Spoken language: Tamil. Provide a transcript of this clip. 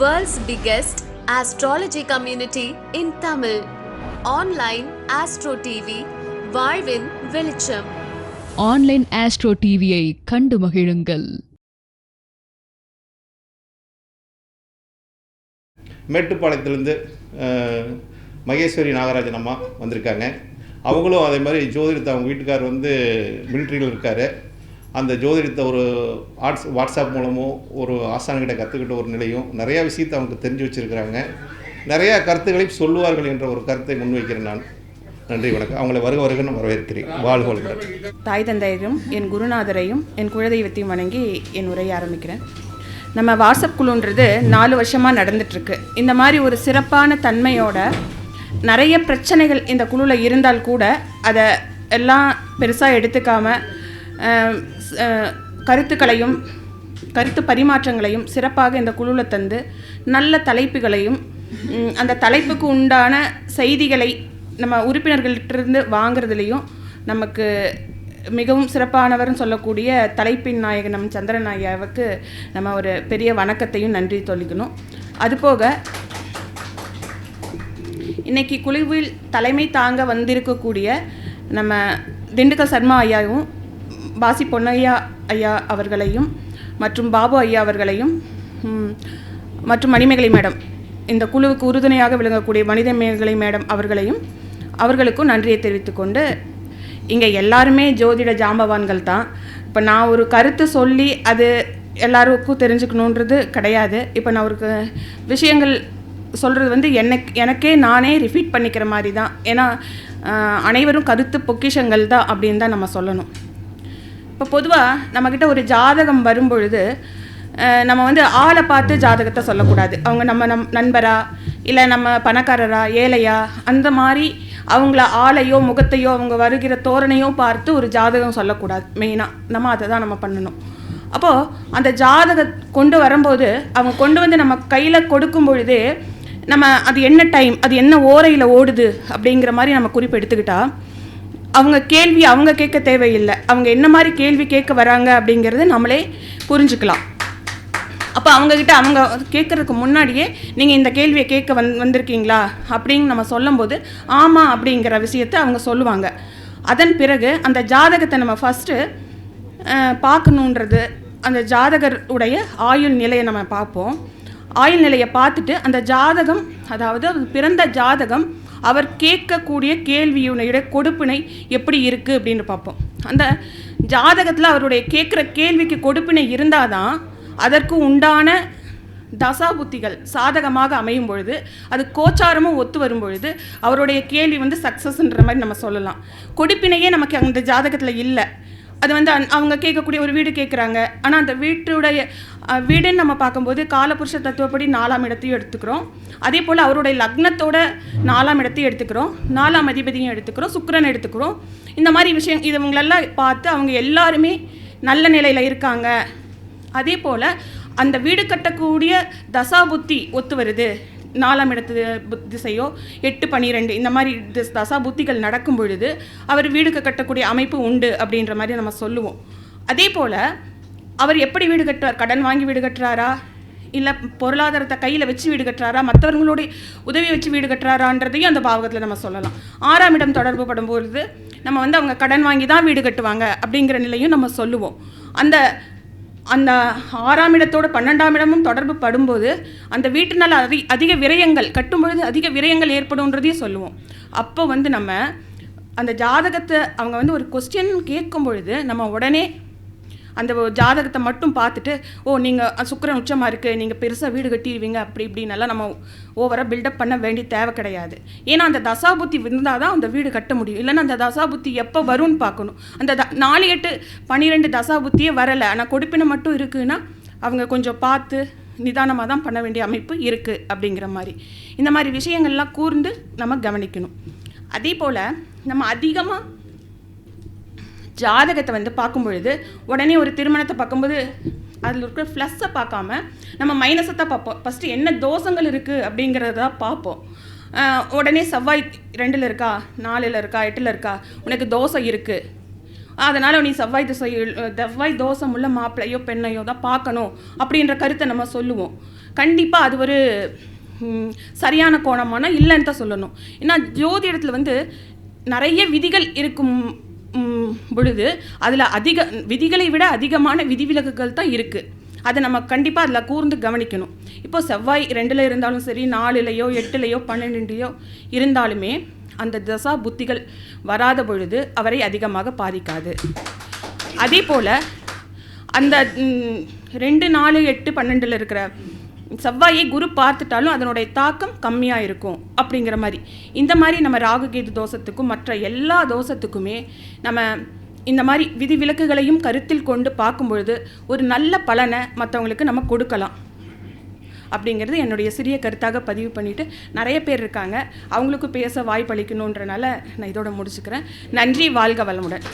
World's biggest astrology community in Tamil. Online Astro TV, வாழ்வின் வெளிச்சம். ஆன்லைன் ஆஸ்ட்ரோ டிவியை கண்டு மகிழுங்கள். மேட்டுப்பாளையத்துலேருந்து மகேஸ்வரி நாகராஜன் அம்மா வந்திருக்காங்க. அவங்களும் அதே மாதிரி ஜோதிடத்தை அவங்க வீட்டுக்கார் வந்து மிலிட்ரியில் இருக்கார். அந்த ஜோதிடத்தை ஒரு வாட்ஸ் வாட்ஸ்அப் மூலமோ ஒரு ஆசான்கிட்ட கற்றுக்கிட்ட ஒரு நிலையும் நிறையா விஷயத்தை அவங்க தெரிஞ்சு வச்சுருக்கிறாங்க. நிறையா கருத்துக்களை சொல்லுவார்கள் என்ற ஒரு கருத்தை முன்வைக்கிறேன் நான். நன்றி வணக்கம். அவங்களை வருக வருகன்னு வரவேற்கிறேன். வாழ்க தாய் தந்தையரும் என் குருநாதரையும் என் குலதெய்வத்தையும் வணங்கி என் உரையை ஆரம்பிக்கிறேன். நம்ம வாட்ஸ்அப் குழுன்றது நாலு வருஷமாக நடந்துட்டுருக்கு. இந்த மாதிரி ஒரு சிறப்பான தன்மையோட நிறைய பிரச்சனைகள் இந்த குழுவில் இருந்தால் கூட அதை எல்லாம் பெருசாக எடுத்துக்காமல் கருத்துக்களையும் கருத்து பரிமாற்றங்களையும் சிறப்பாக இந்த குழுவில் தந்து நல்ல தலைப்புகளையும் அந்த தலைப்புக்கு உண்டான செய்திகளை நம்ம உறுப்பினர்கள்ட்டிருந்து வாங்குறதுலேயும் நமக்கு மிகவும் சிறப்பானவர்னு சொல்லக்கூடிய தலைப்பின் நாயகன் நம் சந்திரன் ஐயாவுக்கு நம்ம ஒரு பெரிய வணக்கத்தையும் நன்றி தொழிக்கணும் அதுபோக இன்னைக்கு குழுவில் தலைமை தாங்க வந்திருக்கக்கூடிய நம்ம திண்டுக்கல் சர்மா ஐயாவும் பாசி பொன்னையா ஐயா அவர்களையும் மற்றும் பாபு ஐயா அவர்களையும் மற்றும் மணிமேகலை மேடம் இந்த குழுவுக்கு உறுதுணையாக விளங்கக்கூடிய மனித மேகலை மேடம் அவர்களையும் அவர்களுக்கும் நன்றியை தெரிவித்துக்கொண்டு இங்கே எல்லாருமே ஜோதிட ஜாம்பவான்கள் தான். இப்போ நான் ஒரு கருத்து சொல்லி அது எல்லாருக்கும் தெரிஞ்சுக்கணுன்றது கிடையாது. இப்போ நான் ஒரு விஷயங்கள் சொல்கிறது வந்து எனக்கு எனக்கே நானே ரிப்பீட் பண்ணிக்கிற மாதிரி தான். ஏன்னா அனைவரும் கருத்து பொக்கிஷங்கள் தான் அப்படின்னு தான் நம்ம சொல்லணும். இப்போ பொதுவாக நம்மக்கிட்ட ஒரு ஜாதகம் வரும்பொழுது நம்ம வந்து ஆளை பார்த்து ஜாதகத்தை சொல்லக்கூடாது. அவங்க நம்ம நம் நண்பரா இல்லை நம்ம பணக்காரரா ஏழையா அந்த மாதிரி அவங்கள ஆளையோ முகத்தையோ அவங்க வருகிற தோரணையோ பார்த்து ஒரு ஜாதகம் சொல்லக்கூடாது. மெயினாக நம்ம அதை தான் நம்ம பண்ணணும். அப்போது அந்த ஜாதகம் கொண்டு வரும்போது அவங்க கொண்டு வந்து நம்ம கையில் கொடுக்கும் பொழுதே நம்ம அது என்ன டைம் அது என்ன ஓரையில் ஓடுது அப்படிங்கிற மாதிரி நம்ம குறிப்பு எடுத்துக்கிட்டால் அவங்க கேள்வி அவங்க கேட்க தேவையில்லை. அவங்க என்ன மாதிரி கேள்வி கேட்க வராங்க அப்படிங்கிறத நம்மளே புரிஞ்சுக்கலாம். அப்போ அவங்கக்கிட்ட அவங்க கேட்குறதுக்கு முன்னாடியே நீங்கள் இந்த கேள்வியை கேட்க வந் வந்திருக்கீங்களா? அப்படின்னு நம்ம சொல்லும்போது ஆமாம் அப்படிங்கிற விஷயத்தை அவங்க சொல்லுவாங்க. அதன் பிறகு அந்த ஜாதகத்தை நம்ம ஃபஸ்ட்டு பார்க்கணுன்றது அந்த ஜாதகருடைய ஆயுள் நிலையை நம்ம பார்ப்போம். ஆயுள் நிலையை பார்த்துட்டு அந்த ஜாதகம் அதாவது பிறந்த ஜாதகம் அவர் கேட்கக்கூடிய கேள்வியுடைய கொடுப்பினை எப்படி இருக்குது அப்படின்னு பார்ப்போம். அந்த ஜாதகத்தில் அவருடைய கேட்குற கேள்விக்கு கொடுப்பினை இருந்தால் தான் அதற்கு உண்டான தசாபுத்திகள் சாதகமாக அமையும் பொழுது அது கோச்சாரமும் ஒத்து வரும் பொழுது அவருடைய கேள்வி வந்து சக்ஸஸ்ன்ற மாதிரி நம்ம சொல்லலாம். கொடுப்பினையே நமக்கு அந்த ஜாதகத்தில் இல்லை. அது வந்து அந்- அவங்க கேட்கக்கூடிய ஒரு வீடு கேட்குறாங்க. ஆனால் அந்த வீட்டுடைய வீடுன்னு நம்ம பார்க்கும்போது காலபுருஷ தத்துவப்படி நாலாம் இடத்தையும் எடுத்துக்கிறோம். அதே போல் அவருடைய லக்னத்தோட நாலாம் இடத்தையும் எடுத்துக்கிறோம். நாலாம் அதிபதியும் எடுத்துக்கிறோம். சுக்கரன் எடுத்துக்கிறோம். இந்த மாதிரி விஷயம் இதுவங்களெல்லாம் பார்த்து அவங்க எல்லாருமே நல்ல நிலையில் இருக்காங்க. அதே போல் அந்த வீடு கட்டக்கூடிய தசாபுத்தி ஒத்து வருது. நாலாம் இடத்து திசையோ எட்டு பன்னிரெண்டு இந்த மாதிரி திஸ்- தசா புத்திகள் நடக்கும் பொழுது அவர் வீடு கட்டக்கூடிய அமைப்பு உண்டு அப்படின்ற மாதிரி நம்ம சொல்லுவோம். அதே போல் அவர் எப்படி வீடு கட்டுறார் கடன் வாங்கி வீடு கட்டுறாரா? இல்லை பொருளாதாரத்தை கையில் வச்சு வீடு கட்டுறாரா? மற்றவர்களுடைய உதவி வச்சு வீடு கட்டுறாரான்றதையும் அந்த பாவகத்தில் நம்ம சொல்லலாம். ஆறாம் இடம் தொடர்பு படும்போது நம்ம வந்து அவங்க கடன் வாங்கி தான் வீடு கட்டுவாங்க அப்படிங்கிற நிலையும் நம்ம சொல்லுவோம். அந்த அந்த ஆறாம் இடத்தோட பன்னெண்டாம் இடமும் தொடர்பு படும்போது அந்த வீட்டினால் அதி அதிக விரயங்கள் கட்டும் பொழுது அதிக விரயங்கள் ஏற்படும்ன்றதையும் சொல்லுவோம். அப்போ வந்து நம்ம அந்த ஜாதகத்தை அவங்க வந்து ஒரு கொஸ்டின் கேட்கும் பொழுது நம்ம உடனே அந்த ஜாதகத்தை மட்டும் பார்த்துட்டு ஓ நீங்கள் சுக்கரன் உச்சமாக இருக்குது நீங்கள் பெருசாக வீடு கட்டிடுவீங்க அப்படி இப்படின்னெல்லாம் நம்ம ஓவராக பில்டப் பண்ண வேண்டிய தேவை கிடையாது. ஏன்னா அந்த தசாபுத்தி இருந்தால் தான் அந்த வீடு கட்ட முடியும். இல்லைன்னா அந்த தசாபுத்தி எப்போ வரும்னு பார்க்கணும். அந்த த நாலு எட்டு பன்னிரெண்டு தசாபுத்தியே வரலை. ஆனால் கொடுப்பினை மட்டும் இருக்குன்னா அவங்க கொஞ்சம் பார்த்து நிதானமாக தான் பண்ண வேண்டிய அமைப்பு இருக்குது அப்படிங்கிற மாதிரி. இந்த மாதிரி விஷயங்கள்லாம் கூர்ந்து நம்ம கவனிக்கணும். அதே போல் நம்ம அதிகமாக ஜாதகத்தை வந்து பார்க்கும் பொழுது உடனே ஒரு திருமணத்தை பார்க்கும்போது அதில் இருக்கிற ப்ளஸ்ஸை பார்க்காம நம்ம மைனஸை தான் பார்ப்போம். ஃபஸ்ட்டு என்ன தோஷங்கள் இருக்குது அப்படிங்கிறத தான் பார்ப்போம். உடனே செவ்வாய் ரெண்டில் இருக்கா? நாலில் இருக்கா? எட்டில் இருக்கா? உனக்கு தோசை இருக்குது அதனால் நீ செவ்வாய் திசை செவ்வாய் தோஷம் உள்ள மாப்பிள்ளையோ பெண்ணையோ தான் பார்க்கணும் அப்படின்ற கருத்தை நம்ம சொல்லுவோம். கண்டிப்பாக அது ஒரு சரியான கோணமானால் இல்லைன்னு தான் சொல்லணும். ஏன்னா ஜோதிடத்தில் வந்து நிறைய விதிகள் இருக்கும் பொழுது அதில் அதிக விதிகளை விட அதிகமான விதிவிலக்குகள் தான் இருக்குது அதை நம்ம கண்டிப்பாக அதில் கூர்ந்து கவனிக்கணும். இப்போ செவ்வாய் ரெண்டில் இருந்தாலும் சரி நாலுலையோ எட்டுலையோ பன்னெண்டுலையோ இருந்தாலுமே அந்த தசா புத்திகள் வராத பொழுது அவரை அதிகமாக பாதிக்காது. அதே போல் அந்த ரெண்டு நாலு எட்டு பன்னெண்டில் இருக்கிற செவ்வாயை குரு பார்த்துட்டாலும் அதனுடைய தாக்கம் கம்மியாக இருக்கும் அப்படிங்கிற மாதிரி. இந்த மாதிரி நம்ம ராகுகேது தோஷத்துக்கும் மற்ற எல்லா தோஷத்துக்குமே நம்ம இந்த மாதிரி விதிவிலக்குகளையும் கருத்தில் கொண்டு பார்க்கும்பொழுது ஒரு நல்ல பலனை மற்றவங்களுக்கு நம்ம கொடுக்கலாம். அப்படிங்கிறது என்னுடைய சிறிய கருத்தாக பதிவு பண்ணிவிட்டு நிறைய பேர் இருக்காங்க. அவங்களுக்கு பேச வாய்ப்பளிக்கணுன்றனால நான் இதோட முடிச்சுக்கிறேன். நன்றி வாழ்க வளமுடன்.